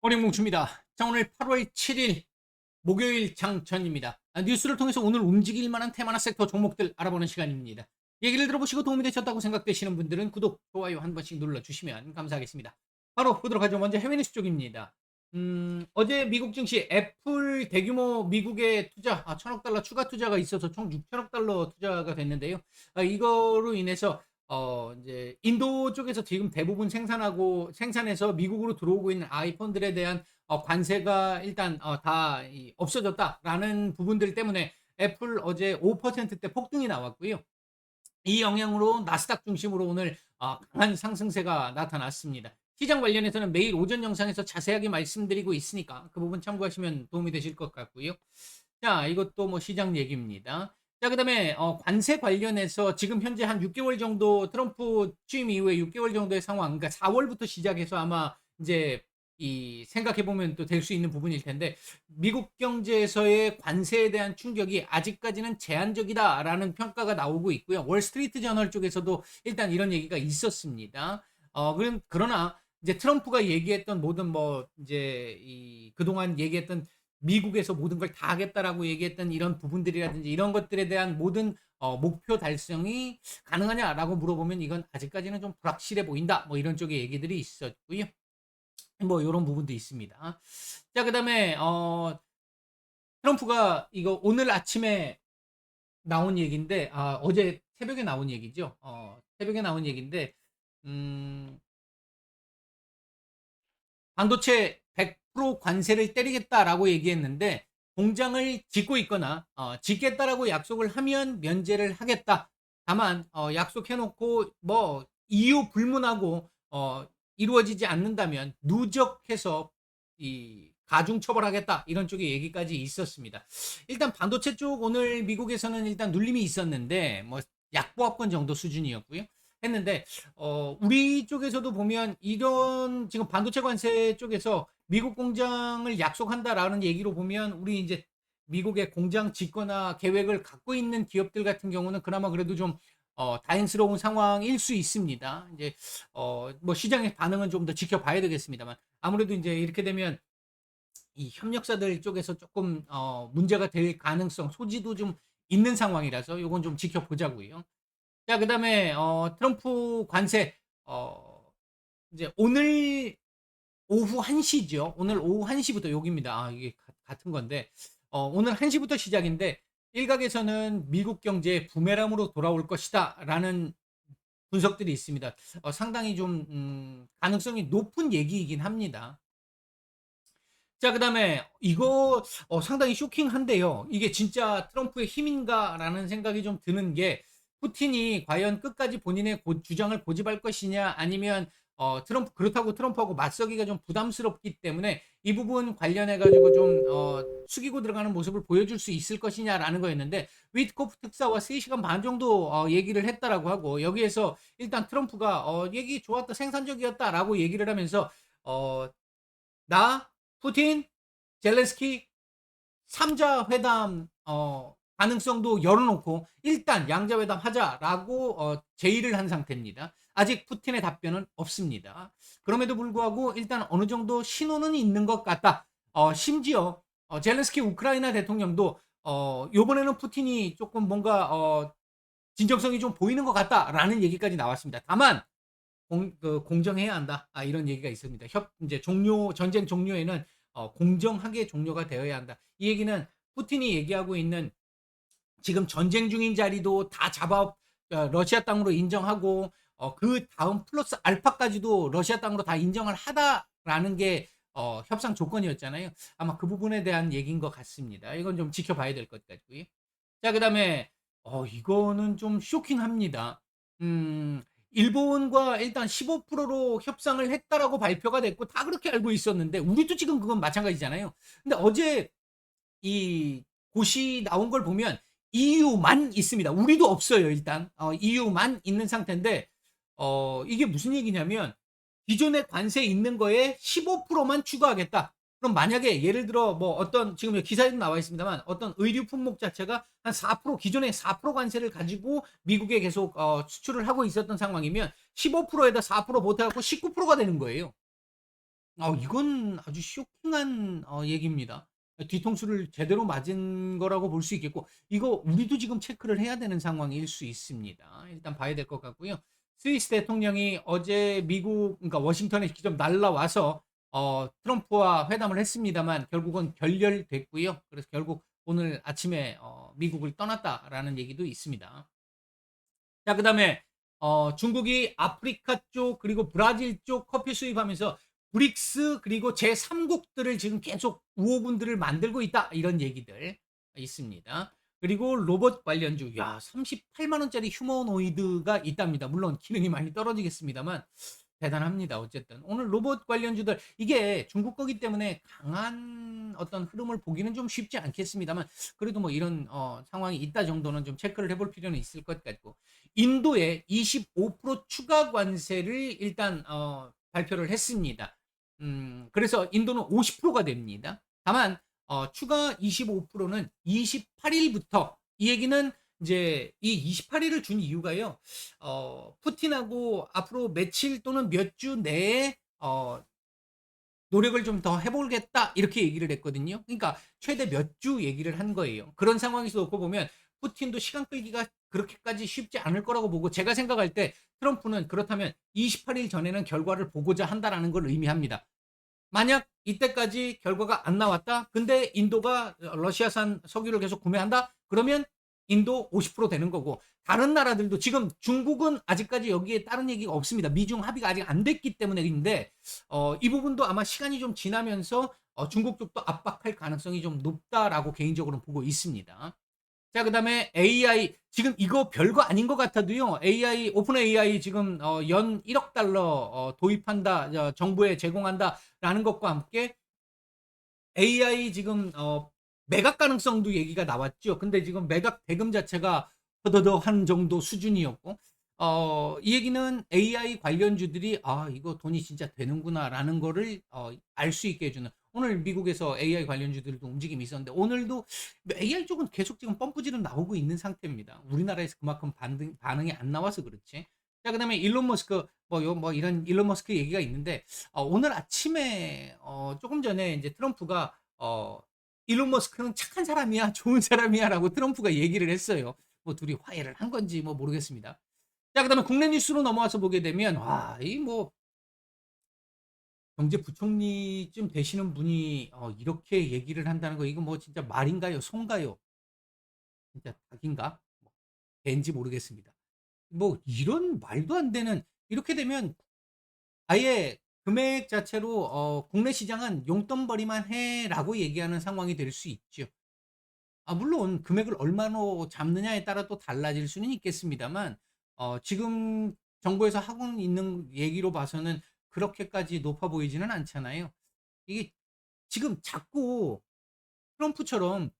어림뭉춥니다. 자, 오늘 8월 7일 목요일 장전입니다. 아, 뉴스를 통해서 오늘 움직일 만한 테마나 섹터 종목들 알아보는 시간입니다. 얘기를 들어보시고 도움이 되셨다고 생각되시는 분들은 구독, 좋아요 한 번씩 눌러주시면 감사하겠습니다. 바로 보도록 하죠. 먼저 해외 뉴스 쪽입니다. 음, 어제 미국 증시 애플 대규모 미국의 투자, 아, 천억 달러 추가 투자가 있어서 총 6천억 달러 투자가 됐는데요. 아, 이거로 인해서 어, 이제 인도 쪽에서 지금 대부분 생산하고 생산해서 미국으로 들어오고 있는 아이폰들에 대한 어, 관세가 일단 어, 다 이, 없어졌다라는 부분들 때문에 애플 어제 5%대 폭등이 나왔고요. 이 영향으로 나스닥 중심으로 오늘 어, 강한 상승세가 나타났습니다. 시장 관련해서는 매일 오전 영상에서 자세하게 말씀드리고 있으니까 그 부분 참고하시면 도움이 되실 것 같고요. 자, 이것도 뭐 시장 얘기입니다. 자, 그 다음에 어, 관세 관련해서 지금 현재 한 6개월 정도 트럼프 취임 이후에 6개월 정도의 상황, 그러니까 4월부터 시작해서 아마 이제 이 생각해 보면 또 될 수 있는 부분일 텐데 미국 경제에서의 관세에 대한 충격이 아직까지는 제한적이다라는 평가가 나오고 있고요. 월스트리트 저널 쪽에서도 일단 이런 얘기가 있었습니다. 어, 그럼 그러나 이제 트럼프가 얘기했던 모든 뭐 이제 이 그동안 얘기했던 미국에서 모든 걸 다 하겠다라고 얘기했던 이런 부분들이라든지 이런 것들에 대한 모든 어, 목표 달성이 가능하냐라고 물어보면 이건 아직까지는 좀 불확실해 보인다. 뭐 이런 쪽의 얘기들이 있었고요. 뭐 이런 부분도 있습니다. 자, 그다음에 어 트럼프가 이거 오늘 아침에 나온 얘기인데 아, 어제 새벽에 나온 얘기죠. 어, 새벽에 나온 얘기인데 음, 반도체 100% 관세를 때리겠다라고 얘기했는데 공장을 짓고 있거나 어, 짓겠다라고 약속을 하면 면제를 하겠다. 다만 어, 약속해놓고 뭐 이유 불문하고 어, 이루어지지 않는다면 누적해서 이 가중 처벌하겠다 이런 쪽의 얘기까지 있었습니다. 일단 반도체 쪽 오늘 미국에서는 일단 눌림이 있었는데 뭐 약보합권 정도 수준이었고요. 했는데 어 우리 쪽에서도 보면 이런 지금 반도체 관세 쪽에서 미국 공장을 약속한다라는 얘기로 보면 우리 이제 미국의 공장 짓거나 계획을 갖고 있는 기업들 같은 경우는 그나마 그래도 좀 어, 다행스러운 상황일 수 있습니다. 이제 어, 뭐 시장의 반응은 좀 더 지켜봐야 되겠습니다만 아무래도 이제 이렇게 되면 이 협력사들 쪽에서 조금 어, 문제가 될 가능성 소지도 좀 있는 상황이라서 요건 좀 지켜보자고요. 자, 그 다음에 어, 트럼프 관세 어, 이제 오늘 오후 1시죠. 오늘 오후 1시부터 여기입니다. 아, 이게 가- 같은 건데 어, 오늘 1시부터 시작인데 일각에서는 미국 경제 부메랑으로 돌아올 것이다 라는 분석들이 있습니다. 어, 상당히 좀 음, 가능성이 높은 얘기이긴 합니다. 자, 그 다음에 이거 어, 상당히 쇼킹한데요. 이게 진짜 트럼프의 힘인가라는 생각이 좀 드는 게 푸틴이 과연 끝까지 본인의 고- 주장을 고집할 것이냐 아니면 어, 트럼프 그렇다고 트럼프하고 맞서기가 좀 부담스럽기 때문에 이 부분 관련해 가지고 좀 어, 숙이고 들어가는 모습을 보여줄 수 있을 것이냐라는 거였는데 위트코프 특사와 3시간 반 정도 어, 얘기를 했다라고 하고 여기에서 일단 트럼프가 어, 얘기 좋았다 생산적이었다라고 얘기를 하면서 어, 나 푸틴 젤렌스키 3자 회담 어, 가능성도 열어놓고 일단 양자 회담 하자라고 어, 제의를 한 상태입니다. 아직 푸틴의 답변은 없습니다. 그럼에도 불구하고 일단 어느 정도 신호는 있는 것 같다. 어, 심지어 어, 젤렌스키 우크라이나 대통령도 어, 요번에는 푸틴이 조금 뭔가 어, 진정성이 좀 보이는 것 같다라는 얘기까지 나왔습니다. 다만 공, 그 공정해야 한다. 아, 이런 얘기가 있습니다. 협 이제 종료 전쟁 종료에는 어, 공정하게 종료가 되어야 한다. 이 얘기는 푸틴이 얘기하고 있는 지금 전쟁 중인 자리도 다 잡아 어, 러시아 땅으로 인정하고 어, 그 다음 플러스 알파까지도 러시아 땅으로 다 인정을 하다라는 게 어, 협상 조건이었잖아요. 아마 그 부분에 대한 얘기인 것 같습니다. 이건 좀 지켜봐야 될 것 같고요. 자, 그 다음에 어, 이거는 좀 쇼킹합니다. 음, 일본과 일단 15%로 협상을 했다라고 발표가 됐고 다 그렇게 알고 있었는데 우리도 지금 그건 마찬가지잖아요. 근데 어제 이 고시 나온 걸 보면 EU만 있습니다. 우리도 없어요, 일단. 어, EU만 있는 상태인데 어, 이게 무슨 얘기냐면 기존의 관세 있는 거에 15%만 추가하겠다. 그럼 만약에 예를 들어 뭐 어떤 지금 기사에도 나와 있습니다만 어떤 의류 품목 자체가 한 4% 기존의 4% 관세를 가지고 미국에 계속 어, 수출을 하고 있었던 상황이면 15%에다 4% 보태갖고 19%가 되는 거예요. 어 이건 아주 쇼킹한 어 얘기입니다. 뒤통수를 제대로 맞은 거라고 볼 수 있겠고 이거 우리도 지금 체크를 해야 되는 상황일 수 있습니다. 일단 봐야 될 것 같고요. 스위스 대통령이 어제 미국 그러니까 워싱턴에 직접 날라와서 어 트럼프와 회담을 했습니다만 결국은 결렬됐고요. 그래서 결국 오늘 아침에 어 미국을 떠났다라는 얘기도 있습니다. 자 그다음에 어 중국이 아프리카 쪽 그리고 브라질 쪽 커피 수입하면서 브릭스 그리고 제3국들을 지금 계속 우호군들을 만들고 있다 이런 얘기들 있습니다. 그리고 로봇 관련주 야 38만 원짜리 휴머노이드가 있답니다. 물론 기능이 많이 떨어지겠습니다만 대단합니다. 어쨌든 오늘 로봇 관련주들 이게 중국 거기 때문에 강한 어떤 흐름을 보기는 좀 쉽지 않겠습니다만 그래도 뭐 이런 어, 상황이 있다 정도는 좀 체크를 해볼 필요는 있을 것 같고 인도에 25% 추가 관세를 일단 어, 발표를 했습니다. 음, 그래서 인도는 50%가 됩니다. 다만 어, 추가 25%는 28일부터 이 얘기는 이제 이 28일을 준 이유가요. 어, 푸틴하고 앞으로 며칠 또는 몇 주 내에 어, 노력을 좀 더 해보겠다 이렇게 얘기를 했거든요. 그러니까 최대 몇 주 얘기를 한 거예요. 그런 상황에서 놓고 보면 푸틴도 시간 끌기가 그렇게까지 쉽지 않을 거라고 보고 제가 생각할 때 트럼프는 그렇다면 28일 전에는 결과를 보고자 한다라는 걸 의미합니다. 만약 이때까지 결과가 안 나왔다. 근데 인도가 러시아산 석유를 계속 구매한다. 그러면 인도 50% 되는 거고 다른 나라들도 지금 중국은 아직까지 여기에 다른 얘기가 없습니다. 미중 합의가 아직 안 됐기 때문에인데 어, 이 부분도 아마 시간이 좀 지나면서 어, 중국 쪽도 압박할 가능성이 좀 높다라고 개인적으로 보고 있습니다. 자, 그 다음에 AI. 지금 이거 별거 아닌 것 같아도요. AI, 오픈 AI 지금 어, 연 1억 달러 어, 도입한다, 어, 정부에 제공한다 라는 것과 함께 AI 지금 어, 매각 가능성도 얘기가 나왔죠. 근데 지금 매각 대금 자체가 허더더 한 정도 수준이었고, 어, 이 얘기는 AI 관련주들이 아, 이거 돈이 진짜 되는구나 라는 거를 어, 알 수 있게 해주는 오늘 미국에서 AI 관련주들도 움직임이 있었는데 오늘도 AI 쪽은 계속 지금 펌프질은 나오고 있는 상태입니다. 우리나라에서 그만큼 반등, 반응이 안 나와서 그렇지. 자, 그 다음에 일론 머스크, 뭐, 요, 뭐, 이런 일론 머스크 얘기가 있는데, 어, 오늘 아침에, 어, 조금 전에 이제 트럼프가, 어, 일론 머스크는 착한 사람이야, 좋은 사람이야 라고 트럼프가 얘기를 했어요. 뭐, 둘이 화해를 한 건지 뭐 모르겠습니다. 자, 그 다음에 국내 뉴스로 넘어와서 보게 되면, 와, 이 뭐, 경제부총리쯤 되시는 분이 어, 이렇게 얘기를 한다는 거 이거 뭐 진짜 말인가요? 송가요? 진짜 닭인가? 뭐, 개인지 모르겠습니다. 뭐 이런 말도 안 되는 이렇게 되면 아예 금액 자체로 어, 국내 시장은 용돈벌이만 해라고 얘기하는 상황이 될 수 있죠. 아, 물론 금액을 얼마나 잡느냐에 따라 또 달라질 수는 있겠습니다만 어, 지금 정부에서 하고 있는 얘기로 봐서는 그렇게까지 높아 보이지는 않잖아요. 이게 지금 자꾸 트럼프처럼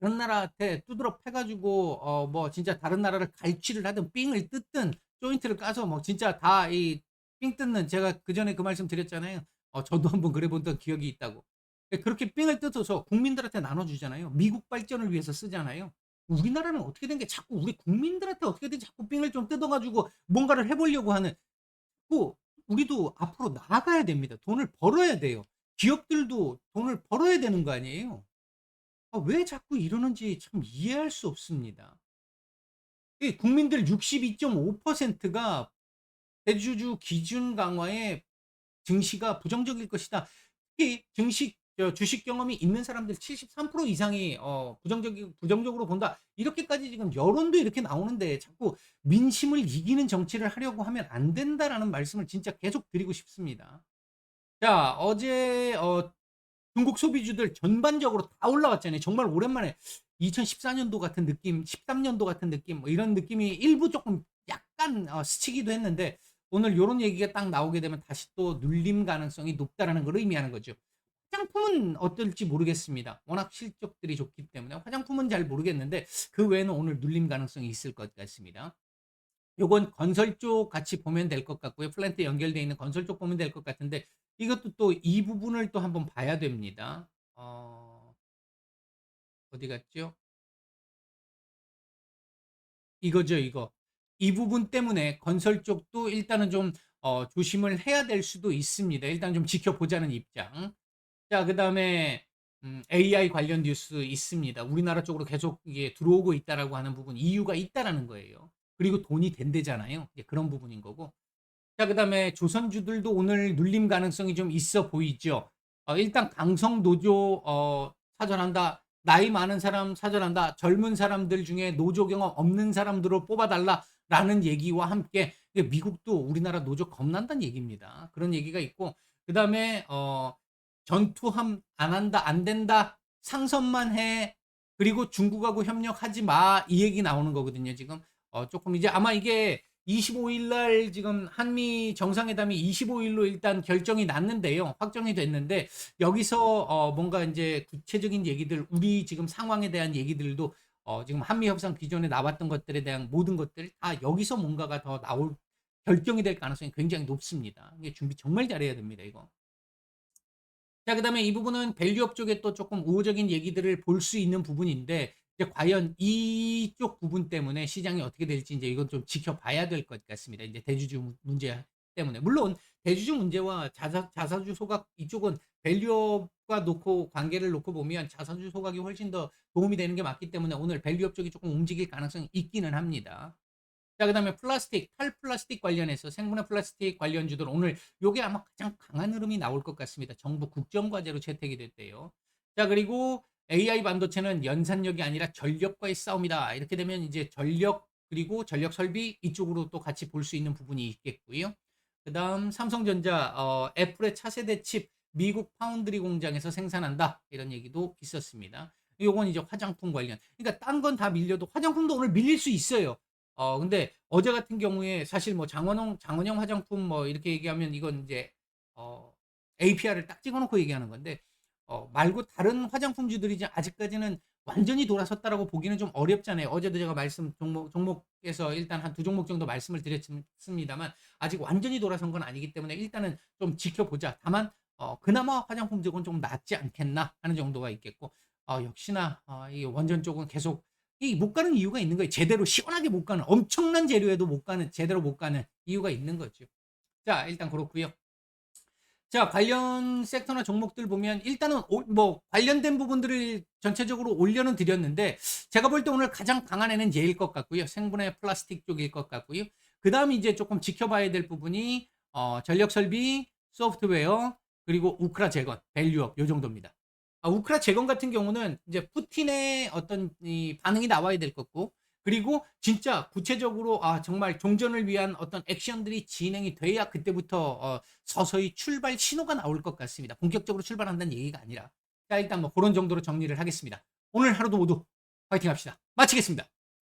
다른 나라한테 두드러 패가지고 어 뭐 진짜 다른 나라를 갈취를 하든 삥을 뜯든 조인트를 까서 뭐 진짜 다 이 삥 뜯는 제가 그 전에 그 말씀 드렸잖아요. 어 저도 한번 그래 본던 기억이 있다고. 예, 그렇게 삥을 뜯어서 국민들한테 나눠주잖아요. 미국 발전을 위해서 쓰잖아요. 우리나라는 어떻게 된 게 자꾸 우리 국민들한테 어떻게든 자꾸 삥을 좀 뜯어가지고 뭔가를 해보려고 하는 그 우리도 앞으로 나아가야 됩니다. 돈을 벌어야 돼요. 기업들도 돈을 벌어야 되는 거 아니에요? 아, 왜 자꾸 이러는지 참 이해할 수 없습니다. 국민들 62.5%가 대주주 기준 강화에 증시가 부정적일 것이다. 특히 증시 주식 경험이 있는 사람들 73% 이상이 어, 부정적 부정적으로 본다. 이렇게까지 지금 여론도 이렇게 나오는데 자꾸 민심을 이기는 정치를 하려고 하면 안 된다라는 말씀을 진짜 계속 드리고 싶습니다. 자, 어제 어, 중국 소비주들 전반적으로 다 올라왔잖아요. 정말 오랜만에 2014년도 같은 느낌, 13년도 같은 느낌, 뭐 이런 느낌이 일부 조금 약간 어, 스치기도 했는데 오늘 이런 얘기가 딱 나오게 되면 다시 또 눌림 가능성이 높다라는 걸 의미하는 거죠. 화장품은 어떨지 모르겠습니다. 워낙 실적들이 좋기 때문에 화장품은 잘 모르겠는데 그 외에는 오늘 눌림 가능성이 있을 것 같습니다. 요건 건설 쪽 같이 보면 될 것 같고요. 플랜트 연결되어 있는 건설 쪽 보면 될 것 같은데 이것도 또 이 부분을 또 한번 봐야 됩니다. 어... 어디 갔죠? 이거죠, 이거. 이 부분 때문에 건설 쪽도 일단은 좀 어, 조심을 해야 될 수도 있습니다. 일단 좀 지켜보자는 입장. 자, 그 다음에 음, AI 관련 뉴스 있습니다. 우리나라 쪽으로 계속 이게 들어오고 있다라고 하는 부분 이유가 있다라는 거예요. 그리고 돈이 된대잖아요. 그런 부분인 거고. 자, 그 다음에 조선주들도 오늘 눌림 가능성이 좀 있어 보이죠. 어, 일단 강성 노조 어, 사절한다. 나이 많은 사람 사절한다. 젊은 사람들 중에 노조 경험 없는 사람들을 뽑아달라라는 얘기와 함께 미국도 우리나라 노조 겁난다는 얘기입니다. 그런 얘기가 있고 그 다음에 어, 전투함 안 한다 안 된다 상선만 해 그리고 중국하고 협력하지 마 이 얘기 나오는 거거든요 지금 어, 조금 이제 아마 이게 25일 날 지금 한미 정상회담이 25일로 일단 결정이 났는데요. 확정이 됐는데 여기서 어 뭔가 이제 구체적인 얘기들 우리 지금 상황에 대한 얘기들도 어 지금 한미 협상 기존에 나왔던 것들에 대한 모든 것들 다 여기서 뭔가가 더 나올 결정이 될 가능성이 굉장히 높습니다. 이게 준비 정말 잘해야 됩니다, 이거. 자, 그 다음에 이 부분은 밸류업 쪽에 또 조금 우호적인 얘기들을 볼 수 있는 부분인데 이제 과연 이쪽 부분 때문에 시장이 어떻게 될지 이제 이건 좀 지켜봐야 될 것 같습니다. 이제 대주주 문- 문제 때문에 물론 대주주 문제와 자사 자사주 소각 이쪽은 밸류업과 놓고 관계를 놓고 보면 자사주 소각이 훨씬 더 도움이 되는 게 맞기 때문에 오늘 밸류업 쪽이 조금 움직일 가능성이 있기는 합니다. 자, 그 다음에 플라스틱, 탈 플라스틱 관련해서 생분해 플라스틱 관련주들 오늘 요게 아마 가장 강한 흐름이 나올 것 같습니다. 정부 국정과제로 채택이 됐대요. 자, 그리고 AI 반도체는 연산력이 아니라 전력과의 싸움이다. 이렇게 되면 이제 전력 그리고 전력 설비 이쪽으로 또 같이 볼 수 있는 부분이 있겠고요. 그 다음 삼성전자 어, 애플의 차세대 칩 미국 파운드리 공장에서 생산한다. 이런 얘기도 있었습니다. 요건 이제 화장품 관련. 그러니까 딴 건 다 밀려도 화장품도 오늘 밀릴 수 있어요. 어 근데 어제 같은 경우에 사실 뭐 장원영 장원영 화장품 뭐 이렇게 얘기하면 이건 이제 어 APR을 딱 찍어 놓고 얘기하는 건데 어 말고 다른 화장품주들이 이제 아직까지는 완전히 돌아섰다라고 보기는 좀 어렵잖아요. 어제도 제가 말씀 종목 종목에서 일단 한 두 종목 정도 말씀을 드렸습니다만 아직 완전히 돌아선 건 아니기 때문에 일단은 좀 지켜보자. 다만 어 그나마 화장품 쪽은 좀 낫지 않겠나 하는 정도가 있겠고 어 역시나 어 이 원전 쪽은 계속 이 못 가는 이유가 있는 거예요. 제대로 시원하게 못 가는 엄청난 재료에도 못 가는 제대로 못 가는 이유가 있는 거죠. 자, 일단 그렇고요. 자, 관련 섹터나 종목들 보면 일단은 오- 뭐 관련된 부분들을 전체적으로 올려는 드렸는데 제가 볼 때 오늘 가장 강한 애는 얘일 것 같고요. 생분해 플라스틱 쪽일 것 같고요. 그 다음 이제 조금 지켜봐야 될 부분이 어, 전력 설비, 소프트웨어, 그리고 우크라 재건, 밸류업 요 정도입니다. 아, 우크라 재건 같은 경우는 이제 푸틴의 어떤 이 반응이 나와야 될 거고 그리고 진짜 구체적으로 아 정말 종전을 위한 어떤 액션들이 진행이 돼야 그때부터 어, 서서히 출발 신호가 나올 것 같습니다. 본격적으로 출발한다는 얘기가 아니라 자 일단 뭐 그런 정도로 정리를 하겠습니다. 오늘 하루도 모두 파이팅 합시다. 마치겠습니다.